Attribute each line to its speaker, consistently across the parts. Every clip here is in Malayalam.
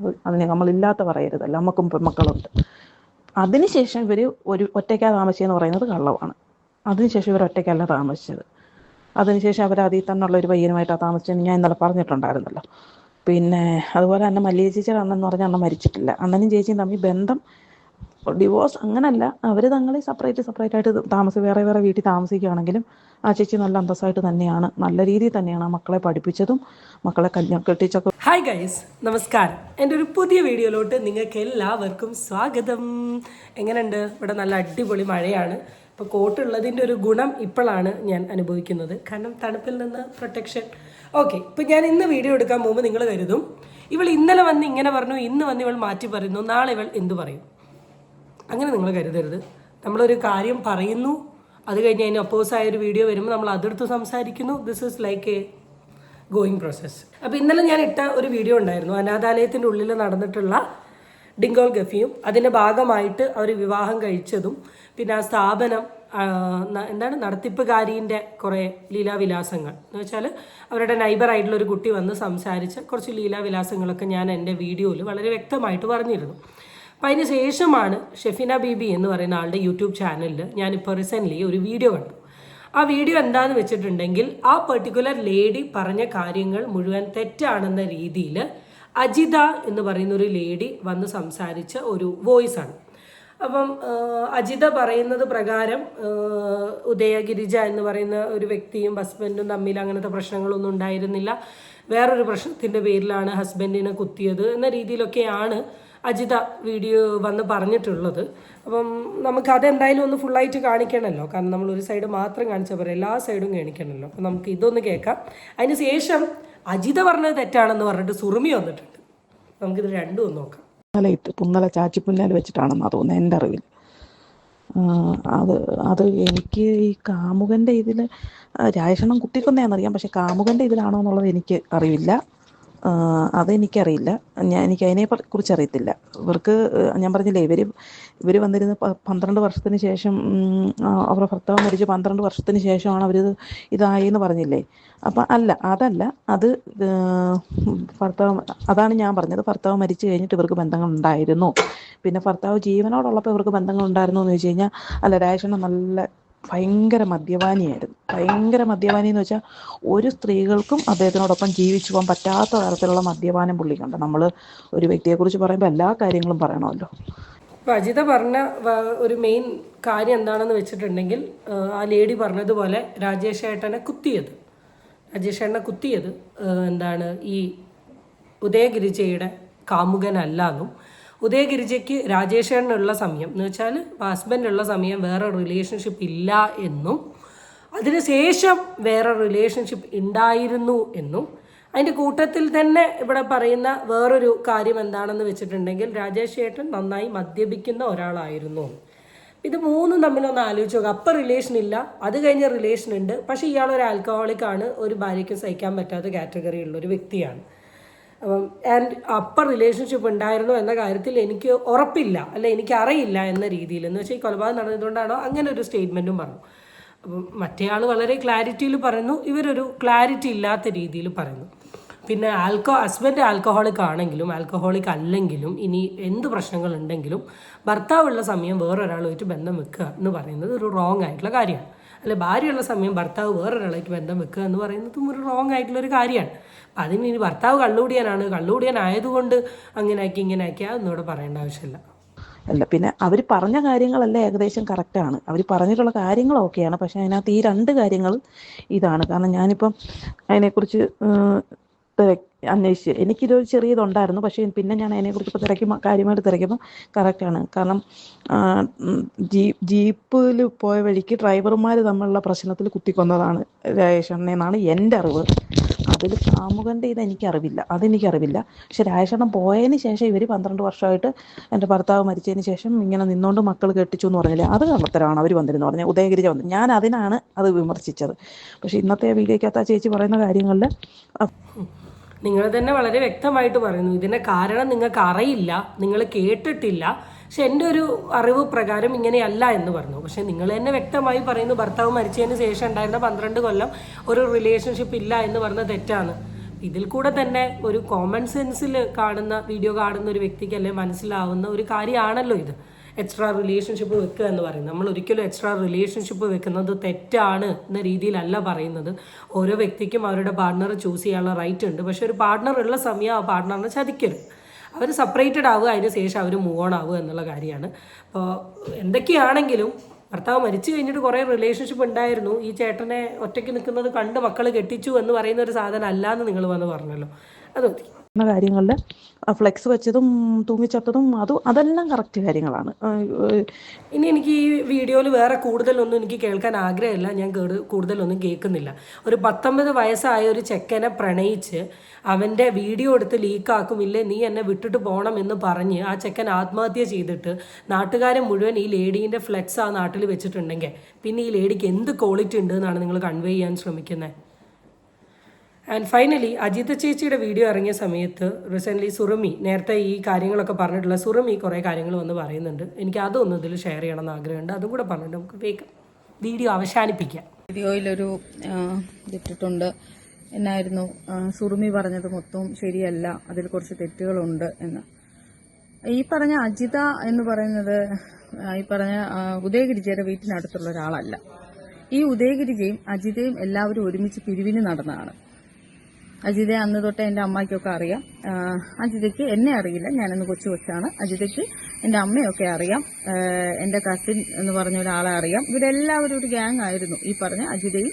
Speaker 1: അത് അതിന് നമ്മളില്ലാത്ത പറയരുതല്ലോ. നമുക്കും മക്കളുണ്ട് അതിനുശേഷം ഇവർ ഒരു ഒറ്റയ്ക്കാ താമസിച്ചെന്ന് പറയുന്നത് കള്ളമാണ് അതിനുശേഷം ഇവർ ഒറ്റയ്ക്കല്ല താമസിച്ചത്. അതിനുശേഷം അവർ അതിൽ തന്നെയുള്ള ഒരു പയ്യനുമായിട്ടാണ് താമസിച്ചതെന്ന് ഞാൻ ഇന്നലെ പറഞ്ഞിട്ടുണ്ടായിരുന്നല്ലോ. പിന്നെ അതുപോലെ തന്നെ മല്ലിക ചേച്ചിയുടെ അന്നെന്ന് പറഞ്ഞ അണ്ണൻ മരിച്ചിട്ടില്ല. അണ്ണനും ചേച്ചിയും തമ്മിൽ ബന്ധം ഡിവോഴ്സ് അങ്ങനല്ല. അവർ തങ്ങളെ സെപ്പറേറ്റ് സെപ്പറേറ്റ് ആയിട്ട് താമസി വേറെ വേറെ വീട്ടിൽ താമസിക്കുകയാണെങ്കിലും ആ ചേച്ചി നല്ല അന്തസ്സായിട്ട് തന്നെയാണ്. നല്ല രീതിയിൽ തന്നെയാണ് മക്കളെ പഠിപ്പിച്ചതും. മക്കളെ കല്യാണം കെട്ടിച്ചൊക്കെ
Speaker 2: ഹായ് ഗൈസ് നമസ്കാരം. എന്റെ ഒരു പുതിയ വീഡിയോയിലോട്ട് നിങ്ങൾക്ക് എല്ലാവർക്കും സ്വാഗതം. എങ്ങനെയുണ്ട്? ഇവിടെ നല്ല അടിപൊളി മഴയാണ്. ഇപ്പോൾ കോട്ടുള്ളതിന്റെ ഒരു ഗുണം ഇപ്പോഴാണ് ഞാൻ അനുഭവിക്കുന്നത്. കാരണം തണുപ്പിൽ നിന്ന് പ്രൊട്ടക്ഷൻ ഓക്കെ ഇപ്പം ഞാൻ ഇന്ന് വീഡിയോ എടുക്കാൻ പോകുമ്പോൾ നിങ്ങൾ കരുതും ഇവൾ ഇന്നലെ വന്ന് ഇങ്ങനെ പറഞ്ഞു ഇന്ന് വന്ന് ഇവൾ മാറ്റി പറയുന്നു നാളെ ഇവൾ എന്തു പറയും? അങ്ങനെ നിങ്ങൾ കരുതരുത്. നമ്മളൊരു കാര്യം പറയുന്നു അത് കഴിഞ്ഞ് അതിന് ഒപ്പോസായ ഒരു വീഡിയോ വരുമ്പോൾ നമ്മൾ അതെടുത്ത് സംസാരിക്കുന്നു. This is like a going process അപ്പോൾ ഇന്നലെ ഞാൻ ഇട്ട ഒരു വീഡിയോ ഉണ്ടായിരുന്നു. അനാഥാലയത്തിന്റെ ഉള്ളിൽ നടന്നിട്ടുള്ള ഡിങ്കോൾ ഗഫിയും അതിന്റെ ഭാഗമായിട്ട് അവർ വിവാഹം കഴിച്ചതും പിന്നെ ആ സ്ഥാപനം എന്താണ് നടത്തിപ്പുകാരീന്റെ കുറേ ലീലാവിലാസങ്ങൾ. എന്ന് വെച്ചാൽ അവരുടെ നൈബറായിട്ടുള്ള ഒരു കുട്ടി വന്ന് സംസാരിച്ച കുറച്ച് ലീലാവിലാസങ്ങളൊക്കെ ഞാൻ എന്റെ വീഡിയോയിൽ വളരെ വ്യക്തമായിട്ട് പറഞ്ഞിരുന്നു. അപ്പം അതിന് ശേഷമാണ് ഷെഫിന ബീബി എന്ന് പറയുന്ന ആളുടെ യൂട്യൂബ് ചാനലിൽ ഞാനിപ്പോൾ റീസെന്റ്ലി ഒരു വീഡിയോ കണ്ടു. ആ വീഡിയോ എന്താണെന്ന് വെച്ചിട്ടുണ്ടെങ്കിൽ ആ പെർട്ടിക്കുലർ ലേഡി പറഞ്ഞ കാര്യങ്ങൾ മുഴുവൻ തെറ്റാണെന്ന രീതിയിൽ അജിത എന്ന് പറയുന്ന ഒരു ലേഡി വന്ന് സംസാരിച്ച ഒരു വോയിസ് ആണ്. അപ്പം അജിത പറയുന്നത് പ്രകാരം ഉദയഗിരിജ എന്ന് പറയുന്ന ഒരു വ്യക്തിയും ഹസ്ബൻഡും തമ്മിൽ അങ്ങനത്തെ പ്രശ്നങ്ങളൊന്നും ഉണ്ടായിരുന്നില്ല. വേറൊരു പ്രശ്നത്തിന്റെ പേരിലാണ് ഹസ്ബൻഡിനെ കുത്തിയത് എന്ന രീതിയിലൊക്കെയാണ് അജിത വീഡിയോ വന്ന് പറഞ്ഞിട്ടുള്ളത്. അപ്പം നമുക്ക് അതെന്തായാലും ഒന്ന് ഫുള്ളായിട്ട് കാണിക്കണമല്ലോ കാരണം നമ്മൾ ഒരു സൈഡ് മാത്രം കാണിച്ചാൽ പോരാ എല്ലാ സൈഡും കാണിക്കണമല്ലോ അപ്പം നമുക്ക് ഇതൊന്ന് കേൾക്കാം. അതിന് ശേഷം അജിത പറഞ്ഞത് തെറ്റാണെന്ന് പറഞ്ഞിട്ട് സുറുമി വന്നിട്ടുണ്ട്. നമുക്കിത് രണ്ടും ഒന്ന് നോക്കാം.
Speaker 1: പുന്നല പുന്നല ചാച്ചിപ്പുന്നല വെച്ചിട്ടാണെന്നാണ് തോന്നുന്നത് എന്റെ അറിവിൽ അത് അത് എനിക്ക് ഈ കാമുകന്റെ ഇതിൽ രാജേഷണം കുത്തിക്കൊന്നയാണെന്നറിയാം പക്ഷെ കാമുകന്റെ ഇതിലാണോ എന്നുള്ളത് എനിക്ക് അറിയില്ല അതെനിക്കറിയില്ല. ഞാൻ എനിക്ക് അതിനെ കുറിച്ച് അറിയത്തില്ല. ഇവർക്ക് ഞാൻ പറഞ്ഞില്ലേ ഇവർ ഇവർ വന്നിരുന്ന പന്ത്രണ്ട് വർഷത്തിന് ശേഷം അവരുടെ ഭർത്താവ് മരിച്ച് പന്ത്രണ്ട് വർഷത്തിന് ശേഷമാണ് അവർ ഇതായി എന്ന് പറഞ്ഞില്ലേ? അപ്പം അല്ല അതല്ല അത് ഭർത്താവ് അതാണ് ഞാൻ പറഞ്ഞത്. ഭർത്താവ് മരിച്ചു കഴിഞ്ഞിട്ട് ഇവർക്ക് ബന്ധങ്ങൾ ഉണ്ടായിരുന്നു പിന്നെ ഭർത്താവ് ജീവനോടുള്ളപ്പോൾ ഇവർക്ക് ബന്ധങ്ങൾ ഉണ്ടായിരുന്നു എന്ന് വെച്ച് കഴിഞ്ഞാൽ അല്ല രാജേഷണ്ണ നല്ല ഭയങ്കര മദ്യപാനിയായിരുന്നു. ഭയങ്കര മദ്യപാനി എന്ന് വെച്ചാൽ ഒരു സ്ത്രീകൾക്കും അദ്ദേഹത്തിനോടൊപ്പം ജീവിച്ചു പോകാൻ പറ്റാത്ത തരത്തിലുള്ള മദ്യപാനം പുള്ളിക്കുണ്ട്. നമ്മൾ ഒരു വ്യക്തിയെക്കുറിച്ച് പറയുമ്പോൾ എല്ലാ കാര്യങ്ങളും പറയണമല്ലോ.
Speaker 2: അജിത പറഞ്ഞ ഒരു മെയിൻ കാര്യം എന്താണെന്ന് വെച്ചിട്ടുണ്ടെങ്കിൽ ആ, ലേഡി പറഞ്ഞതുപോലെ രാജേഷ് ഏട്ടനെ കുത്തിയത്. രാജേഷ് ഏട്ടനെ കുത്തിയത് എന്താണ് ഈ ഉദയഗിരിജയുടെ കാമുകനല്ല എന്നും ഉദയഗിരിജയ്ക്ക് രാജേഷേണിനുള്ള സമയം. എന്ന് വെച്ചാൽ ഹസ്ബൻഡുള്ള സമയം വേറെ റിലേഷൻഷിപ്പ് ഇല്ല എന്നും അതിനുശേഷം വേറെ റിലേഷൻഷിപ്പ് ഉണ്ടായിരുന്നു എന്നും അതിന്റെ കൂട്ടത്തിൽ തന്നെ ഇവിടെ പറയുന്ന വേറൊരു കാര്യം എന്താണെന്ന് വെച്ചിട്ടുണ്ടെങ്കിൽ രാജേഷ് ചേട്ടൻ നന്നായി മദ്യപിക്കുന്ന ഒരാളായിരുന്നു. ഇത് മൂന്നും തമ്മിലൊന്ന് ആലോചിച്ച് നോക്കുക അപ്പം റിലേഷൻ ഇല്ല അത് കഴിഞ്ഞ റിലേഷൻ ഉണ്ട്. പക്ഷേ ഇയാൾ ഒരു ആൽക്കഹോളിക് ആണ് ഒരു ഭാര്യയ്ക്ക് സഹിക്കാൻ പറ്റാത്ത കാറ്റഗറി ഉള്ള ഒരു വ്യക്തിയാണ്. ആൻഡ് അപ്പർ റിലേഷൻഷിപ്പ് ഉണ്ടായിരുന്നോ എന്ന കാര്യത്തിൽ എനിക്ക് ഉറപ്പില്ല അല്ല എനിക്ക് അറിയില്ല എന്ന രീതിയിൽ. എന്ന് വെച്ചാൽ ഈ കൊലപാതകം നടന്നതുകൊണ്ടാണോ? അങ്ങനെ ഒരു സ്റ്റേറ്റ്മെന്റും പറഞ്ഞു. അപ്പം മറ്റേ ആൾ വളരെ ക്ലാരിറ്റിയിൽ പറയുന്നു ഇവരൊരു ക്ലാരിറ്റി ഇല്ലാത്ത രീതിയിൽ പറയുന്നു. പിന്നെ ആൽക്കോ ഹസ്ബൻഡ് ആൽക്കഹോളിക് ആണെങ്കിലും ആൽക്കഹോളിക് അല്ലെങ്കിലും ഇനി എന്ത് പ്രശ്നങ്ങളുണ്ടെങ്കിലും ഭർത്താവുള്ള സമയം വേറൊരാളുമായിട്ട് ബന്ധം വെക്കുക എന്ന് പറയുന്നത് ഒരു റോങ് ആയിട്ടുള്ള കാര്യമാണ്. അല്ലെ ഭാര്യയുള്ള സമയം ഭർത്താവ് വേറൊരാളായിട്ട് ബന്ധം വെക്കുക എന്ന് പറയുന്നതും ഒരു റോങ് ആയിട്ടുള്ളൊരു കാര്യമാണ്. അപ്പം അതിന് ഇനി ഭർത്താവ് കള്ളുകൂടിയാനാണ്. കള്ളുകൂടിയാനായതുകൊണ്ട് അങ്ങനെ ആക്കി ഇങ്ങനെ ആക്കി അതൊന്നും പറയേണ്ട ആവശ്യമില്ല.
Speaker 1: അല്ല പിന്നെ അവർ പറഞ്ഞ കാര്യങ്ങളെല്ലാം ഏകദേശം കറക്റ്റാണ് അവർ പറഞ്ഞിട്ടുള്ള കാര്യങ്ങൾ ഓക്കെയാണ്. പക്ഷെ അതിനകത്ത് ഈ രണ്ട് കാര്യങ്ങൾ ഇതാണ്. കാരണം ഞാനിപ്പം അതിനെക്കുറിച്ച് അന്വേഷിച്ച്. എനിക്കിതൊരു ചെറിയതുണ്ടായിരുന്നു. പക്ഷേ പിന്നെ ഞാൻ അതിനെക്കുറിച്ച് ഇപ്പോൾ തിരക്കി കാര്യമായിട്ട് തിരക്കിയപ്പോൾ കറക്റ്റാണ് കാരണം ജീ ജീപ്പിൽ പോയ വഴിക്ക് ഡ്രൈവർമാർ തമ്മിലുള്ള പ്രശ്നത്തിൽ കുത്തിക്കൊന്നതാണ് രാജേഷണ്ണ എന്നാണ് എന്റെ അറിവ്. അതിൽ കാമുകന്റെ ഇത് എനിക്കറിവില്ല. അതെനിക്കറിവില്ല. പക്ഷെ രാജേഷണ്ണൻ പോയതിന് ശേഷം ഇവർ പന്ത്രണ്ട് വർഷമായിട്ട് എന്റെ ഭർത്താവ് മരിച്ചതിന് ശേഷം ഇങ്ങനെ നിന്നുകൊണ്ട് മക്കൾ കെട്ടിച്ചു എന്ന് പറഞ്ഞില്ലേ? അത് കള്ളത്തരമാണ് അവർ വന്നിരുന്നു പറഞ്ഞത് ഉദയഗിരിജ വന്നു. ഞാൻ അതിനാണ് അത് വിമർശിച്ചത്. പക്ഷെ ഇന്നത്തെ വീഡിയോയ്ക്കകത്ത് ആ ചേച്ചി പറയുന്ന കാര്യങ്ങളിൽ
Speaker 2: നിങ്ങൾ തന്നെ വളരെ വ്യക്തമായിട്ട് പറയുന്നു. ഇതിന്റെ കാരണം നിങ്ങൾക്ക് അറിയില്ല നിങ്ങൾ കേട്ടിട്ടില്ല. പക്ഷെ എന്റെ ഒരു അറിവ് പ്രകാരം ഇങ്ങനെയല്ല എന്ന് പറഞ്ഞു. പക്ഷെ നിങ്ങൾ തന്നെ വ്യക്തമായി പറയുന്നു ഭർത്താവ് മരിച്ചതിന് ശേഷം ഉണ്ടായിരുന്ന പന്ത്രണ്ട് കൊല്ലം ഒരു റിലേഷൻഷിപ്പ് ഇല്ല എന്ന് പറഞ്ഞ തെറ്റാണ്. ഇതിൽ കൂടെ തന്നെ ഒരു കോമൺ സെൻസിൽ കാണുന്ന വീഡിയോ കാണുന്ന ഒരു വ്യക്തിക്ക് അല്ലെ മനസ്സിലാവുന്ന ഒരു കാര്യമാണല്ലോ ഇത്. എക്സ്ട്രാ റിലേഷൻഷിപ്പ് വെക്കുക എന്ന് പറയുന്നത്. നമ്മൾ ഒരിക്കലും എക്സ്ട്രാ റിലേഷൻഷിപ്പ് വെക്കുന്നത് തെറ്റാണ് എന്ന രീതിയിലല്ല പറയുന്നത്. ഓരോ വ്യക്തിക്കും അവരുടെ പാർട്ണർ ചൂസ് ചെയ്യാനുള്ള റൈറ്റ് ഉണ്ട്. പക്ഷെ ഒരു പാർട്ണർ ഉള്ള സമയം ആ പാർട്ട്ണറിനെ ചതിക്കരുത്. അവർ സെപ്പറേറ്റഡ് ആവുക അതിന് ശേഷം അവർ മൂവ് ഓൺ ആവുക എന്നുള്ള കാര്യമാണ്. അപ്പോൾ എന്തൊക്കെയാണെങ്കിലും ഭർത്താവ് മരിച്ചു കഴിഞ്ഞിട്ട് കുറേ റിലേഷൻഷിപ്പ് ഉണ്ടായിരുന്നു. ഈ ചേട്ടനെ ഒറ്റയ്ക്ക് നിൽക്കുന്നത് കണ്ട് മക്കൾ കെട്ടിച്ചു എന്ന് പറയുന്ന ഒരു സാധനം അല്ല എന്ന് നിങ്ങൾ വന്ന് പറഞ്ഞല്ലോ. അത് മതി.
Speaker 1: കാര്യങ്ങളിൽ ഫ്ലെക്സ് വെച്ചതും തൂങ്ങിച്ചത്തതും അതും അതെല്ലാം കറക്റ്റ് കാര്യങ്ങളാണ്.
Speaker 2: ഇനി എനിക്ക് ഈ വീഡിയോയിൽ വേറെ കൂടുതലൊന്നും എനിക്ക് കേൾക്കാൻ ആഗ്രഹമില്ല. ഞാൻ കേട്- കൂടുതലൊന്നും കേൾക്കുന്നില്ല. ഒരു പത്തൊമ്പത് വയസ്സായ ഒരു ചെക്കനെ പ്രണയിച്ച് അവന്റെ വീഡിയോ എടുത്ത് ലീക്കാക്കും ഇല്ലേ നീ എന്നെ വിട്ടിട്ട് പോകണം എന്ന് പറഞ്ഞ് ആ ചെക്കൻ ആത്മഹത്യ ചെയ്തിട്ട് നാട്ടുകാരെ മുഴുവൻ ഈ ലേഡീന്റെ ഫ്ലെക്സ് ആ നാട്ടിൽ വെച്ചിട്ടുണ്ടെങ്കിൽ പിന്നെ ഈ ലേഡിക്ക് എന്ത് ക്വാളിറ്റി ഉണ്ട് എന്നാണ് നിങ്ങൾ കൺവേ ചെയ്യാൻ ശ്രമിക്കുന്നത്? ആൻഡ് ഫൈനലി അജിത ചേച്ചിയുടെ വീഡിയോ ഇറങ്ങിയ സമയത്ത് റീസെന്റ്ലി സുറമി നേരത്തെ ഈ കാര്യങ്ങളൊക്കെ പറഞ്ഞിട്ടുള്ള സുറമി കുറേ കാര്യങ്ങൾ വന്ന് പറയുന്നുണ്ട്. എനിക്ക് അതൊന്നും ഇതിൽ ഷെയർ ചെയ്യണം എന്ന് ആഗ്രഹമുണ്ട്. അതും കൂടെ പറഞ്ഞിട്ട് നമുക്ക് വേഗം വീഡിയോ അവസാനിപ്പിക്കാം.
Speaker 3: വീഡിയോയിലൊരു ഇതിട്ടിട്ടുണ്ട്. എന്നായിരുന്നു സുറുമി പറഞ്ഞത് മൊത്തവും ശരിയല്ല. അതിൽ കുറച്ച് തെറ്റുകളുണ്ട് എന്ന്. ഈ പറഞ്ഞ അജിത എന്ന് പറയുന്നത് ഈ പറഞ്ഞ ഉദയഗിരിജയുടെ വീട്ടിനടുത്തുള്ള ഒരാളല്ല. ഈ ഉദയഗിരിജയും അജിതയും എല്ലാവരും ഒരുമിച്ച് പിരിവിന് നടന്നതാണ്. അജിതയെ അന്ന് തൊട്ട് എന്റെ അമ്മയ്ക്കൊക്കെ അറിയാം. അജിതയ്ക്ക് എന്നെ അറിയില്ല. ഞാനന്ന് കൊച്ചു കൊച്ചാണ്. അജിതയ്ക്ക് എന്റെ അമ്മയൊക്കെ അറിയാം. എന്റെ എന്റെ കസിൻ എന്ന് പറഞ്ഞ ഒരാളെ അറിയാം. ഇവരെല്ലാവരും ഒരു ഗ്യാങ് ആയിരുന്നു. ഈ പറഞ്ഞ അജിതയും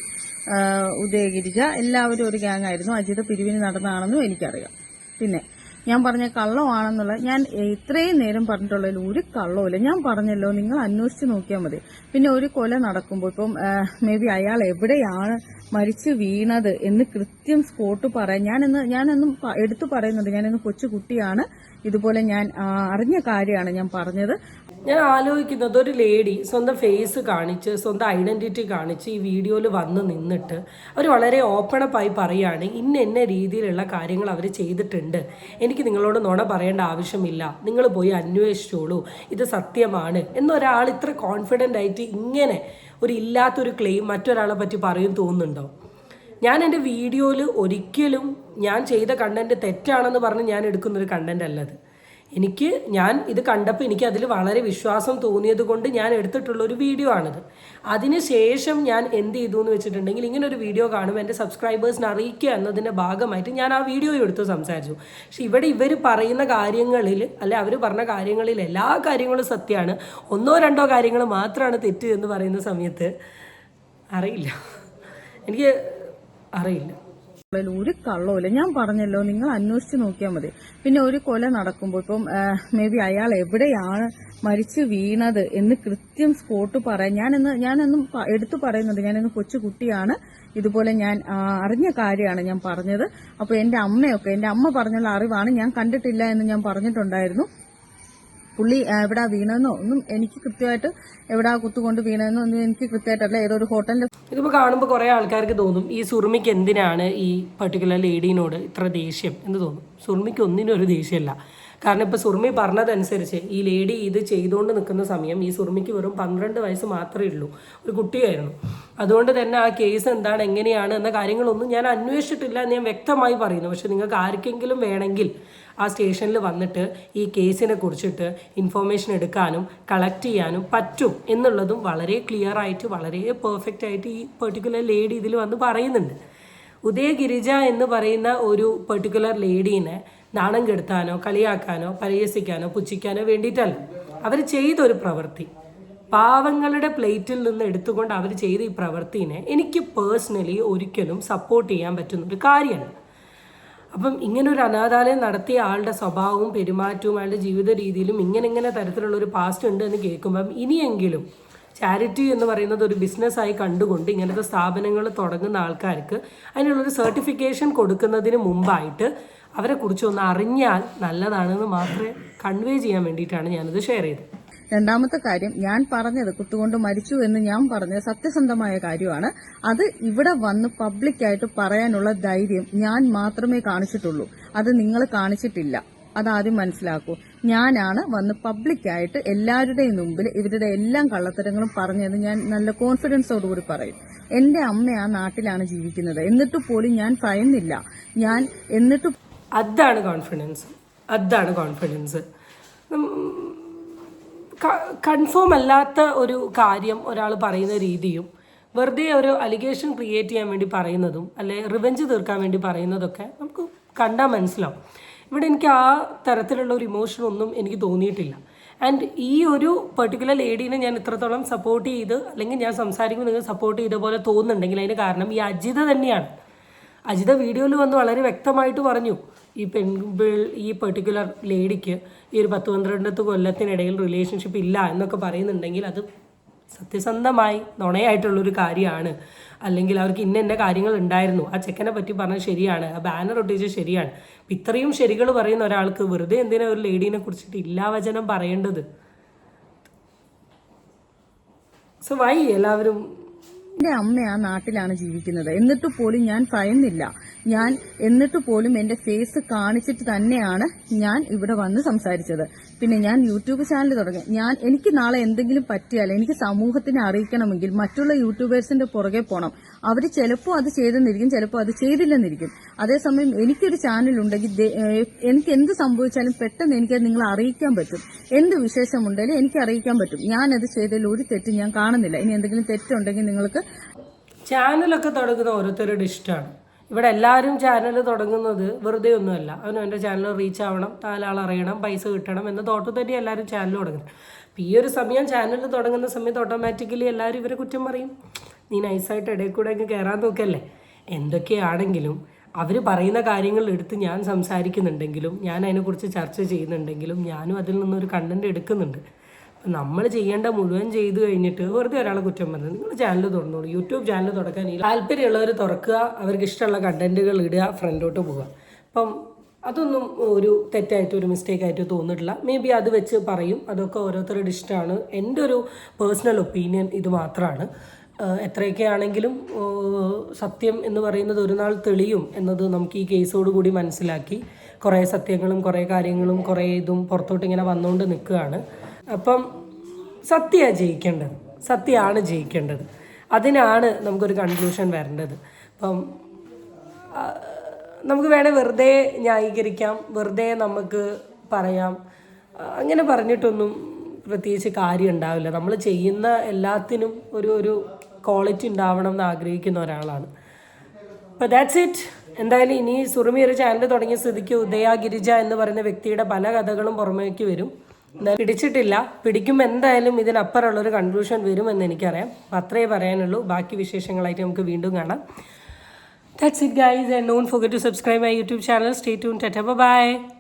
Speaker 3: ഉദയഗിരിജ എല്ലാവരും ഒരു ഗ്യാങ് ആയിരുന്നു. അജിത പിരിവിന് നടന്നതാണെന്നും എനിക്കറിയാം. പിന്നെ ഞാൻ പറഞ്ഞ കള്ളമാണെന്നുള്ള ഞാൻ ഇത്രയും നേരം പറഞ്ഞിട്ടുള്ളതിൽ ഒരു കള്ളവുമില്ല. ഞാൻ പറഞ്ഞല്ലോ നിങ്ങൾ അന്വേഷിച്ച് നോക്കിയാൽ മതി. പിന്നെ ഒരു കൊല നടക്കുമ്പോൾ ഇപ്പം മേ ബി അയാൾ എവിടെയാണ് മരിച്ചു വീണത് എന്ന് കൃത്യം സ്പോട്ട് പറയാൻ ഞാനെന്ന് ഞാനെന്നും എടുത്തു പറയുന്നുണ്ട്. ഞാനെന്ന് കൊച്ചു കുട്ടിയാണ് ഇതുപോലെ ഞാൻ അറിഞ്ഞ കാര്യമാണ് ഞാൻ പറഞ്ഞത്.
Speaker 2: ഞാൻ ആലോചിക്കുന്നത് ഒരു ലേഡി സ്വന്തം ഫേസ് കാണിച്ച് സ്വന്തം ഐഡന്റിറ്റി കാണിച്ച് ഈ വീഡിയോയിൽ വന്ന് നിന്നിട്ട് അവർ വളരെ ഓപ്പണപ്പായി പറയുകയാണ് ഇന്ന എന്ന രീതിയിലുള്ള കാര്യങ്ങൾ അവർ ചെയ്തിട്ടുണ്ട്. എനിക്ക് നിങ്ങളോട് നുണ പറയേണ്ട ആവശ്യമില്ല. നിങ്ങൾ പോയി അന്വേഷിച്ചോളൂ. ഇത് സത്യമാണ്. എന്നൊരാൾ ഇത്ര കോൺഫിഡന്റ് ആയിട്ട് ഇങ്ങനെ ഒരു ഇല്ലാത്തൊരു ക്ലെയിം മറ്റൊരാളെ പറ്റി പറയും തോന്നുന്നുണ്ടോ? ഞാൻ എന്റെ വീഡിയോയിൽ ഒരിക്കലും ഞാൻ ചെയ്ത കണ്ടന്റ് തെറ്റാണെന്ന് പറഞ്ഞ് ഞാൻ എടുക്കുന്നൊരു കണ്ടന്റ് അല്ലത് എനിക്ക് ഞാൻ ഇത് കണ്ടപ്പോൾ എനിക്ക് അതിൽ വളരെ വിശ്വാസം തോന്നിയത് കൊണ്ട് ഞാൻ എടുത്തിട്ടുള്ള ഒരു വീഡിയോ ആണിത്. അതിനുശേഷം ഞാൻ എന്ത് ചെയ്തു എന്ന് വെച്ചിട്ടുണ്ടെങ്കിൽ ഇങ്ങനെ ഒരു വീഡിയോ കാണുമ്പോൾ എന്റെ സബ്സ്ക്രൈബേഴ്സിനെ അറിയിക്കുക എന്നതിന്റെ ഭാഗമായിട്ട് ഞാൻ ആ വീഡിയോ എടുത്ത് സംസാരിച്ചു. പക്ഷെ ഇവിടെ ഇവർ പറയുന്ന കാര്യങ്ങളിൽ അല്ലെ അവർ പറഞ്ഞ കാര്യങ്ങളിൽ എല്ലാ കാര്യങ്ങളും സത്യമാണ്. ഒന്നോ രണ്ടോ കാര്യങ്ങൾ മാത്രമാണ് തെറ്റ് എന്ന് പറയുന്ന സമയത്ത് അറിയില്ല. എനിക്ക് അറിയില്ല.
Speaker 3: ഒരു കള്ളവുമില്ല ഞാൻ പറഞ്ഞല്ലോ നിങ്ങൾ അന്വേഷിച്ച് നോക്കിയാൽ മതി. പിന്നെ ഒരു കൊല നടക്കുമ്പോൾ ഇപ്പം മേ ബി അയാൾ എവിടെയാണ് മരിച്ചു വീണത് എന്ന് കൃത്യം സ്പോട്ട് പറയാൻ ഞാനിന്ന് ഞാനെന്നും എടുത്തു പറയുന്നുണ്ട്. ഞാനിന്ന് കൊച്ചു കുട്ടിയാണ്. ഇതുപോലെ ഞാൻ അറിഞ്ഞ കാര്യമാണ് ഞാൻ പറഞ്ഞത്. അപ്പൊ എന്റെ അമ്മയൊക്കെ എന്റെ അമ്മ പറഞ്ഞുള്ള അറിവാണ് ഞാൻ കണ്ടിട്ടില്ല എന്ന് ഞാൻ പറഞ്ഞിട്ടുണ്ടായിരുന്നു. പുള്ളി എവിടെ വീണെന്നോ? ഒന്നും എനിക്ക് കൃത്യമായിട്ട് എവിടാ കുത്തുകൊണ്ട് വീണെന്നോ ഒന്നും എനിക്ക് കൃത്യമായിട്ടല്ല. ഏതോ ഒരു ഹോട്ടലിൽ
Speaker 2: ഇതിപ്പോൾ കാണുമ്പോൾ കുറേ ആൾക്കാർക്ക് തോന്നും ഈ സുറുമിക്ക് എന്തിനാണ് ഈ പർട്ടിക്കുലർ ലേഡീനോട് ഇത്ര ദേഷ്യം എന്ന് തോന്നും. സുറുമിക്ക് ഒന്നിനും ഒരു ദേഷ്യമല്ല. കാരണം ഇപ്പോൾ സുറുമി പറഞ്ഞതനുസരിച്ച് ഈ ലേഡി ഇത് ചെയ്തുകൊണ്ട് നിൽക്കുന്ന സമയം ഈ സുറുമിക്ക് വെറും പന്ത്രണ്ട് വയസ്സ് മാത്രമേ ഉള്ളൂ. ഒരു കുട്ടിയായിരുന്നു. അതുകൊണ്ട് തന്നെ ആ കേസ് എന്താണ് എങ്ങനെയാണ് എന്ന കാര്യങ്ങളൊന്നും ഞാൻ അന്വേഷിച്ചിട്ടില്ല എന്ന് ഞാൻ വ്യക്തമായി പറയുന്നു. പക്ഷെ നിങ്ങൾക്ക് ആർക്കെങ്കിലും വേണമെങ്കിൽ ആ സ്റ്റേഷനിൽ വന്നിട്ട് ഈ കേസിനെ കുറിച്ചിട്ട് ഇൻഫോർമേഷൻ എടുക്കാനും കളക്ട് ചെയ്യാനും പറ്റും എന്നുള്ളതും വളരെ ക്ലിയർ ആയിട്ട് വളരെ പെർഫെക്റ്റ് ആയിട്ട് ഈ പെർട്ടിക്കുലർ ലേഡി ഇതിൽ വന്ന് പറയുന്നുണ്ട്. ഉദയ ഗിരിജ എന്ന് പറയുന്ന ഒരു പെർട്ടിക്കുലർ ലേഡീനെ നാണം കെടുത്താനോ കളിയാക്കാനോ പരിഹസിക്കാനോ പുച്ഛിക്കാനോ വേണ്ടിയിട്ടല്ല. അവർ ചെയ്തൊരു പ്രവൃത്തി. പാവങ്ങളുടെ പ്ലേറ്റിൽ നിന്ന് എടുത്തുകൊണ്ട് അവർ ചെയ്ത ഈ പ്രവൃത്തിനെ എനിക്ക് പേഴ്സണലി ഒരിക്കലും സപ്പോർട്ട് ചെയ്യാൻ പറ്റുന്ന ഒരു കാര്യമല്ല. അപ്പം ഇങ്ങനെ ഒരു അനാഥാലയം നടത്തിയ ആളുടെ സ്വഭാവവും പെരുമാറ്റവും അയാളുടെ ജീവിത രീതിയിലും ഇങ്ങനെ ഇങ്ങനെ തരത്തിലുള്ള ഒരു പാസ്റ്റ് ഉണ്ട് എന്ന് കേൾക്കുമ്പം ഇനിയെങ്കിലും ചാരിറ്റി എന്ന് പറയുന്നത് ഒരു ബിസിനസ്സായി കണ്ടുകൊണ്ട് ഇങ്ങനത്തെ സ്ഥാപനങ്ങൾ തുടങ്ങുന്ന ആൾക്കാർക്ക് അതിനുള്ളൊരു സർട്ടിഫിക്കേഷൻ കൊടുക്കുന്നതിന് മുമ്പായിട്ട് അവരെക്കുറിച്ചൊന്ന് അറിഞ്ഞാൽ നല്ലതാണെന്ന് മാത്രമേ കൺവേ ചെയ്യാൻ വേണ്ടിയിട്ടാണ് ഞാനിത് ഷെയർ ചെയ്തത്.
Speaker 3: രണ്ടാമത്തെ കാര്യം ഞാൻ പറഞ്ഞത് കുത്തുകൊണ്ട് മരിച്ചു എന്ന് ഞാൻ പറഞ്ഞത് സത്യസന്ധമായ കാര്യമാണ്. അത് ഇവിടെ വന്ന് പബ്ലിക്കായിട്ട് പറയാനുള്ള ധൈര്യം ഞാൻ മാത്രമേ കാണിച്ചിട്ടുള്ളൂ. അത് നിങ്ങൾ കാണിച്ചിട്ടില്ല. അതാദ്യം മനസ്സിലാക്കൂ. ഞാനാണ് വന്ന് പബ്ലിക്കായിട്ട് എല്ലാവരുടെയും മുമ്പിൽ ഇവരുടെ എല്ലാം കള്ളത്തരങ്ങളും പറഞ്ഞത് ഞാൻ നല്ല കോൺഫിഡൻസോടുകൂടി പറയും. എന്റെ അമ്മ ആ നാട്ടിലാണ് ജീവിക്കുന്നത്. എന്നിട്ട് പോലും ഞാൻ ഭയന്നില്ല. ഞാൻ എന്നിട്ട്
Speaker 2: അതാണ് കോൺഫിഡൻസ് അതാണ് കോൺഫിഡൻസ് കൺഫേം അല്ലാത്ത ഒരു കാര്യം ഒരാൾ പറയുന്ന രീതിയും വെറുതെ ഒരു അലിഗേഷൻ ക്രിയേറ്റ് ചെയ്യാൻ വേണ്ടി പറയുന്നതും അല്ലെ റിവെഞ്ച് തീർക്കാൻ വേണ്ടി പറയുന്നതൊക്കെ നമുക്ക് കണ്ടാൽ മനസ്സിലാവും. ഇവിടെ എനിക്ക് ആ തരത്തിലുള്ള ഒരു ഇമോഷൻ ഒന്നും എനിക്ക് തോന്നിയിട്ടില്ല. ആൻഡ് ഈ ഒരു പെർട്ടിക്കുലർ ലേഡീനെ ഞാൻ ഇത്രത്തോളം സപ്പോർട്ട് ചെയ്ത് അല്ലെങ്കിൽ ഞാൻ സംസാരിക്കുമ്പോൾ നിങ്ങൾ സപ്പോർട്ട് ചെയ്ത പോലെ തോന്നുന്നുണ്ടെങ്കിൽ അതിന് കാരണം ഈ അജിത തന്നെയാണ്. അജിത വീഡിയോയിൽ വന്ന് വളരെ വ്യക്തമായിട്ട് പറഞ്ഞു ഈ പെൺ ഈ പെർട്ടിക്കുലർ ലേഡിക്ക് ഈ ഒരു പത്ത് പന്ത്രണ്ടത്ത് കൊല്ലത്തിനിടയിൽ റിലേഷൻഷിപ്പ് ഇല്ല എന്നൊക്കെ പറയുന്നുണ്ടെങ്കിൽ അത് സത്യസന്ധമായി നുണയായിട്ടുള്ളൊരു കാര്യമാണ്. അല്ലെങ്കിൽ അവർക്ക് ഇന്ന ഇന്ന കാര്യങ്ങൾ ഉണ്ടായിരുന്നു. ആ ചെക്കനെ പറ്റി പറഞ്ഞത് ശരിയാണ്. ആ ബാനർ ഒട്ടിച്ചത് ശരിയാണ്. ഇത്രയും ശരികൾ പറയുന്ന ഒരാൾക്ക് വെറുതെ എന്തിനാ ഒരു ലേഡീനെ കുറിച്ചിട്ട് ഇല്ലാവചനം പറയേണ്ടത്? സോ വൈ എല്ലാവരും
Speaker 3: എന്റെ അമ്മ ആ നാട്ടിലാണ് ജീവിക്കുന്നത്. എന്നിട്ട് പോലും ഞാൻ ഭയന്നില്ല. ഞാൻ എന്നിട്ട് പോലും എന്റെ ഫേസ് കാണിച്ചിട്ട് തന്നെയാണ് ഞാൻ ഇവിടെ വന്ന് സംസാരിച്ചത്. പിന്നെ ഞാൻ യൂട്യൂബ് ചാനൽ തുടങ്ങി. ഞാൻ എനിക്ക് നാളെ എന്തെങ്കിലും പറ്റിയാൽ എനിക്ക് സമൂഹത്തിനെ അറിയിക്കണമെങ്കിൽ മറ്റുള്ള യൂട്യൂബേഴ്സിന്റെ പുറകെ പോകണം അവർ ചിലപ്പോൾ അത് ചെയ്തെന്നിരിക്കും ചിലപ്പോൾ അത് ചെയ്തില്ലെന്നിരിക്കും. അതേസമയം എനിക്കൊരു ചാനൽ ഉണ്ടെങ്കിൽ എനിക്ക് എന്ത് സംഭവിച്ചാലും പെട്ടെന്ന് എനിക്കത് നിങ്ങളെ അറിയിക്കാൻ പറ്റും. എന്ത് വിശേഷമുണ്ടെങ്കിലും എനിക്ക് അറിയിക്കാൻ പറ്റും. ഞാനത് ചെയ്തതിൽ ഒരു തെറ്റ് ഞാൻ കാണുന്നില്ല. ഇനി എന്തെങ്കിലും തെറ്റുണ്ടെങ്കിൽ നിങ്ങൾക്ക്
Speaker 2: ചാനലൊക്കെ തുടങ്ങുന്ന ഓരോരുത്തരുടെ ഇഷ്ടമാണ്. ഇവിടെ എല്ലാവരും ചാനൽ തുടങ്ങുന്നത് വെറുതെ ഒന്നുമല്ല. അവനും എന്റെ ചാനൽ റീച്ച് ആവണം നാലാൾ അറിയണം പൈസ കിട്ടണം എന്ന തോട്ട് തന്നെ എല്ലാവരും ചാനൽ തുടങ്ങുന്നത്. അപ്പം ഈ ഒരു സമയം ചാനൽ തുടങ്ങുന്ന സമയത്ത് ഓട്ടോമാറ്റിക്കലി എല്ലാവരും ഇവരെ കുറ്റം പറയും. നീ നൈസായിട്ട് ഇടയിൽ കൂടെ അങ്ങ് കയറാൻ നോക്കല്ലേ? എന്തൊക്കെയാണെങ്കിലും അവർ പറയുന്ന കാര്യങ്ങൾ എടുത്ത് ഞാൻ സംസാരിക്കുന്നുണ്ടെങ്കിലും ഞാൻ അതിനെക്കുറിച്ച് ചർച്ച ചെയ്യുന്നുണ്ടെങ്കിലും ഞാനും അതിൽ നിന്നൊരു കണ്ടന്റ് എടുക്കുന്നുണ്ട്. അപ്പം നമ്മൾ ചെയ്യേണ്ട മുഴുവൻ ചെയ്തു കഴിഞ്ഞിട്ട് വെറുതെ ഒരാളെ കുറ്റം പറഞ്ഞത് നിങ്ങൾ ചാനൽ തുറന്നോളൂ. യൂട്യൂബ് ചാനൽ തുറക്കാൻ താല്പര്യമുള്ളവർ തുറക്കുക അവർക്ക് ഇഷ്ടമുള്ള കണ്ടന്റുകൾ ഇടുക ഫ്രണ്ടോട്ട് പോവുക. അപ്പം അതൊന്നും ഒരു തെറ്റായിട്ട് ഒരു മിസ്റ്റേക്ക് ആയിട്ട് തോന്നിയിട്ടില്ല മേ ബി അത് വെച്ച് പറയും. അതൊക്കെ ഓരോരുത്തരുടെ ഇഷ്ടമാണ്. എന്റെ ഒരു പേഴ്സണൽ ഒപ്പീനിയൻ ഇത് മാത്രമാണ് എത്രയൊക്കെ ആണെങ്കിലും സത്യം എന്ന് പറയുന്നത് ഒരു നാൾ തെളിയും എന്നത് നമുക്ക് ഈ കേസോട് കൂടി മനസ്സിലാക്കി കുറേ സത്യങ്ങളും കുറേ കാര്യങ്ങളും കുറേ ഇതും പുറത്തോട്ട് ഇങ്ങനെ വന്നുകൊണ്ട് നിൽക്കുകയാണ്. അപ്പം സത്യമാണ് ജയിക്കേണ്ടത്. സത്യമാണ് ജയിക്കേണ്ടത്. അതിനാണ് നമുക്കൊരു കൺക്ലൂഷൻ വരേണ്ടത്. അപ്പം നമുക്ക് വേണേൽ വെറുതെ ന്യായീകരിക്കാം വെറുതെ നമുക്ക് പറയാം. അങ്ങനെ പറഞ്ഞിട്ടൊന്നും പ്രത്യേകിച്ച് കാര്യം ഉണ്ടാവില്ല നമ്മൾ ചെയ്യുന്ന എല്ലാത്തിനും ഒരു ഒരു ക്വാളിറ്റി ഉണ്ടാവണം എന്ന് ആഗ്രഹിക്കുന്ന ഒരാളാണ്. അപ്പോൾ ദാറ്റ്സ് ഇറ്റ് എന്തായാലും ഇനി സുറുമി ഒരു ചാനൽ തുടങ്ങിയ സ്ഥിതിക്ക് ഉദയ ഗിരിജ എന്ന് പറയുന്ന വ്യക്തിയുടെ പല കഥകളും പുറമേക്ക് വരും. എന്തായാലും പിടിച്ചിട്ടില്ല. പിടിക്കുമ്പോൾ എന്തായാലും ഇതിനപ്പുറമുള്ള ഒരു കൺക്ലൂഷൻ വരുമെന്ന് എനിക്കറിയാം. അപ്പം അത്രേ പറയാനുള്ളൂ. ബാക്കി വിശേഷങ്ങളായിട്ട് നമുക്ക് വീണ്ടും കാണാം. That's it guys, and forget to subscribe my YouTube channel. Stay tuned. Tata, bye bye.